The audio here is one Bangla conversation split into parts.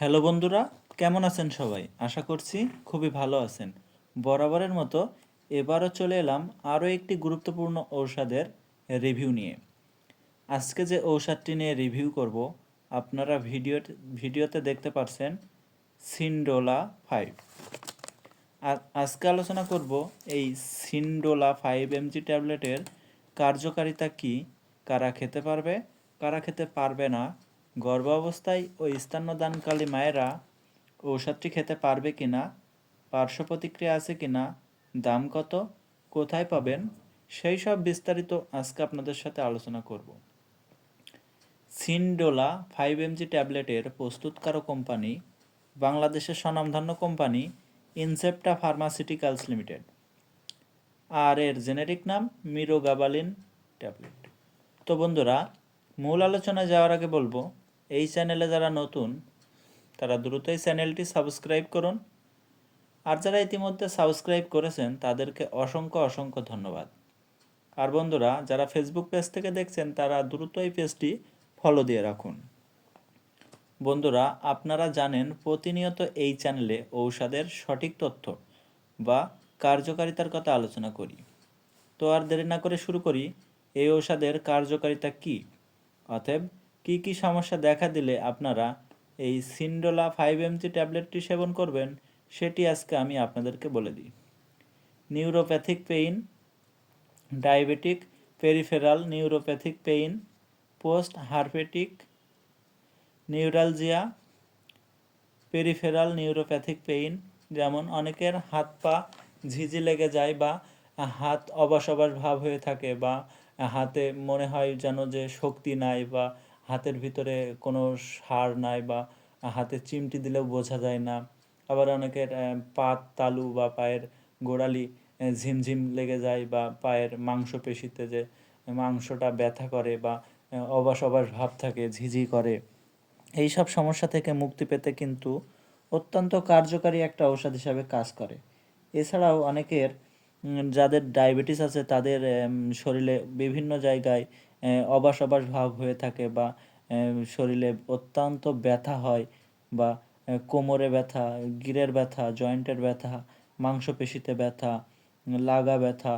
হ্যালো বন্ধুরা, কেমন আছেন সবাই? আশা করছি খুবই ভালো আছেন। বরাবরের মতো এবারও চলে এলাম আরও একটি গুরুত্বপূর্ণ ঔষধের রিভিউ নিয়ে। আজকে যে ঔষধটি নিয়ে রিভিউ করব, আপনারা ভিডিও ভিডিওতে দেখতে পারছেন সিন্ডোলা ফাইভ। আজকে আলোচনা করব এই সিন্ডোলা ফাইভ এমজি ট্যাবলেটের কার্যকারিতা কি, কারা খেতে পারবে, কারা খেতে পারবে না গর্ভাবস্থায় ও স্তন্যদানকালী মায়েরা ঔষধটি খেতে পারবে কি না পার্শ্ব প্রতিক্রিয়া আছে কি না দাম কত, কোথায় পাবেন, সেই সব বিস্তারিত আজকে আপনাদের সাথে আলোচনা করব। সিনডোলা ফাইভ এমজি ট্যাবলেটের প্রস্তুতকারক কোম্পানি, বাংলাদেশের স্বনামধন্য কোম্পানি ইনসেপ্টা ফার্মাসিউটিক্যালস লিমিটেড। আর এর জেনেরিক নাম মিরোগাবালিন ট্যাবলেট। তো বন্ধুরা, মূল আলোচনায় যাওয়ার আগে বলব এই চ্যানেলে যারা নতুন, তারা দ্রুতই চ্যানেলটি সাবস্ক্রাইব করুন। আর যারা ইতিমধ্যে সাবস্ক্রাইব করেছেন, তাদেরকে অসংখ্য অসংখ্য ধন্যবাদ। আর বন্ধুরা, যারা ফেসবুক পেজ থেকে দেখছেন, তারা দ্রুতই পেজটি ফলো দিয়ে রাখুন। বন্ধুরা, আপনারা জানেন প্রতিনিয়ত এই চ্যানেলে ঔষধের সঠিক তথ্য বা কার্যকারিতার কথা আলোচনা করি। তো আর দেরি না করে শুরু করি, এই ঔষধের কার্যকারিতা কী? অতএব কি কি সমস্যা দেখা দিলে আপনারা এই সিন্ডোলা ফাইভ এমজি ট্যাবলেটটি সেবন করবেন, সেটি আজকে আমি আপনাদেরকে বলে দিই। Neuropathic pain, diabetic, peripheral neuropathic pain, post herpetic, neuralgia, peripheral neuropathic pain, যেমন অনেকের হাত পা ঝিঝি লেগে যায় বা হাত অবাস অবাস ভাব হয়ে থাকে বা হাতে মনে হয় যেন যে শক্তি নাই বা হাতের ভিতরে কোনো সার নাই বা হাতে চিমটি দিলেও বোঝা যায় না। আবার অনেকের পাত তালু বা পায়ের গোড়ালি ঝিমঝিম লেগে যায় বা পায়ের মাংসপেশিতে যে মাংসটা ব্যথা করে বা অবাস অবাস ভাব থাকে, ঝিঝি করে। এই সব সমস্যা থেকে মুক্তি পেতে কিন্তু অত্যন্ত কার্যকারী একটা ঔষধ হিসাবে কাজ করে। এছাড়াও অনেকের যাদের ডায়াবেটিস আছে তাদের শরীরে বিভিন্ন জায়গায় অবাস অবাস ভাব হয়ে থাকে বা শরীরে অত্যন্ত ব্যথা হয় বা কোমরে ব্যথা, গিরের ব্যথা, জয়েন্টের ব্যথা, মাংসপেশিতে ব্যথা, লাগা ব্যথা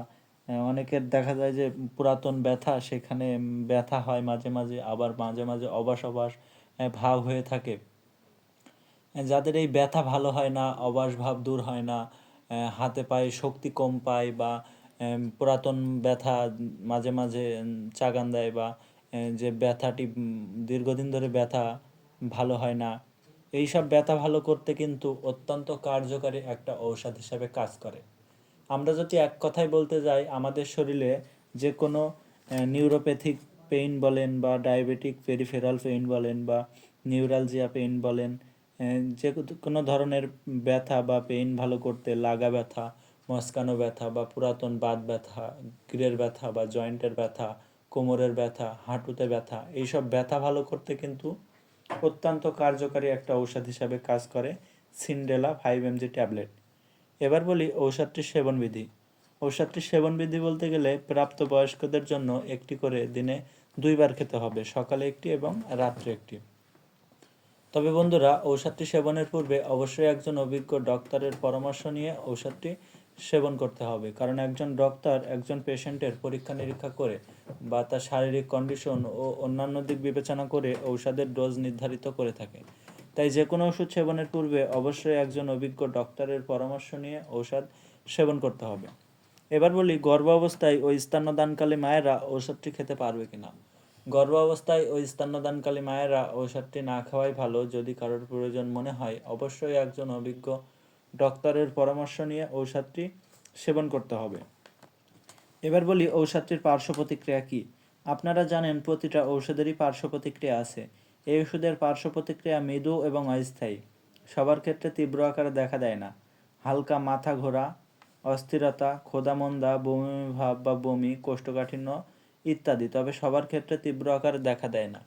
অনেকের দেখা যায় যে পুরাতন ব্যথা সেখানে ব্যথা হয় মাঝে মাঝে, আবার মাঝে মাঝে অবাস অবাস ভাব হয়ে থাকে। যাদের এই ব্যথা ভালো হয় না, অবাস ভাব দূর হয় না হাতে পায়ে শক্তি কম পায় বা পুরাতন ব্যথা মাঝে মাঝে চাগান দেয় বা যে ব্যথাটি দীর্ঘদিন ধরে ব্যথা ভালো হয় না এই সব ব্যথা ভালো করতে কিন্তু অত্যন্ত কার্যকারী একটা ঔষধ হিসাবে কাজ করে। আমরা যদি এক কথায় বলতে যাই, আমাদের শরীরে যে কোনো নিউরোপ্যাথিক পেইন বলেন বা ডায়াবেটিক পেরিফেরাল পেইন বলেন বা নিউরালজিয়া পেইন বলেন যে কোনো ধরনের ব্যথা বা পেইন ভালো করতে লাগা ব্যথা মস্কানো ব্যথা বা পুরাতন বাত ব্যথা, গিরের ব্যথা বা জয়েন্টের ব্যথা, কোমরের ব্যথা, হাঁটুতে ব্যথা, এইসব ব্যথা ভালো করতে কিন্তু অত্যন্ত কার্যকারী একটা ঔষধ হিসাবে কাজ করে সিন্ডেলা ফাইভ এমজি ট্যাবলেট। এবার বলি ঔষধটির সেবনবিধি। ঔষধটির সেবনবিধি বলতে গেলে প্রাপ্তবয়স্কদের জন্য একটি করে দিনে দুইবার খেতে হবে, সকালে একটি এবং রাত্রে একটি। তবে বন্ধুরা, ঔষধটি সেবনের পূর্বে অবশ্যই একজন অভিজ্ঞ ডক্টরের পরামর্শ নিয়ে ঔষধটি সেবন করতে হবে। কারণ একজন ডক্টর একজন পেশেন্টের পরীক্ষা নিরীক্ষা করে বা তার শারীরিক কন্ডিশন ও অন্যান্য দিক বিবেচনা করে ঔষধের ডোজ নির্ধারিত করে থাকে। তাই যে কোনো ওষুধ সেবনের পূর্বে অবশ্যই একজন অভিজ্ঞ ডক্টরের পরামর্শ নিয়ে ঔষধ সেবন করতে হবে। এবার বলি, গর্ভাবস্থায় ওই স্তন্যদানকালী মায়েরা ঔষধটি খেতে পারবে কিনা? গর্ভাবস্থায় ওই স্তন্যদানকালী মায়েরা ঔষধটি না খাওয়াই ভালো যদি কারোর প্রয়োজন মনে হয়। অবশ্যই একজন অভিজ্ঞ ডক্টরের পরামর্শ নিয়ে ঔষধটি সেবন করতে হবে। এবার বলি ঔষধটির পার্শ্ব প্রতিক্রিয়া কী? আপনারা জানেন প্রতিটা ঔষধেরই পার্শ্ব প্রতিক্রিয়া আছে। এই ওষুধের পার্শ্ব প্রতিক্রিয়া মৃদু এবং অস্থায়ী। সবার ক্ষেত্রে তীব্র আকারে দেখা দেয় না। হালকা মাথা ঘোরা, অস্থিরতা ক্ষোধামন্দা বমি ভাব বা বমি, কোষ্ঠকাঠিন্য ইত্যাদি, তবে সবার ক্ষেত্রে তীব্র আকারে দেখা দেয় না।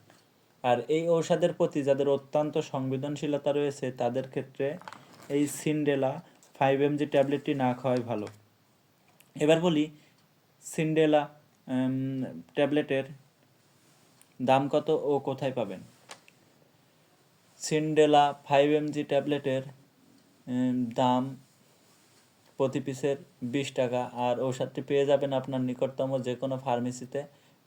আর এই ঔষধের প্রতি যাদের অত্যন্ত সংবেদনশীলতা রয়েছে, তাদের ক্ষেত্রে এই সিন্ডেলা ফাইভ এমজি ট্যাবলেটটি না খাওয়াই ভালো। এবার বলি, সিন্ডেলা ট্যাবলেটের দাম কত ও কোথায় পাবেন? সিন্ডেলা ফাইভ এমজি ট্যাবলেটের দাম প্রতি পিসের বিশ টাকা। আর ঔষধটি পেয়ে যাবেন আপনার নিকটতম যে কোনো ফার্মেসিতে।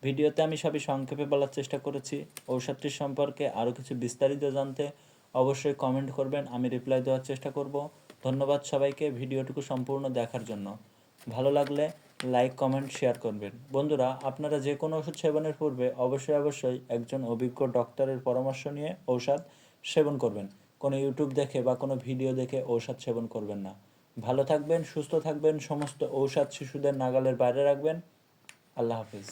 ভিডিওতে আমি সবই সংক্ষেপে বলার চেষ্টা করেছি। ঔষধটির সম্পর্কে আরও কিছু বিস্তারিত জানতে অবশ্যই কমেন্ট করবেন, আমি রিপ্লাই দেওয়ার চেষ্টা করব। ধন্যবাদ সবাইকে ভিডিওটুকু সম্পূর্ণ দেখার জন্য। ভালো লাগলে লাইক কমেন্ট শেয়ার করবেন। বন্ধুরা, আপনারা যে কোনো ওষুধ সেবনের পূর্বে অবশ্যই অবশ্যই একজন অভিজ্ঞ ডক্টরের পরামর্শ নিয়ে ঔষধ সেবন করবেন। কোনো ইউটিউব দেখে বা কোনো ভিডিও দেখে ঔষধ সেবন করবেন না। ভালো থাকবেন, সুস্থ থাকবেন, সমস্ত ঔষধ শিশুদের নাগালের বাইরে রাখবেন। আল্লাহ হাফিজ।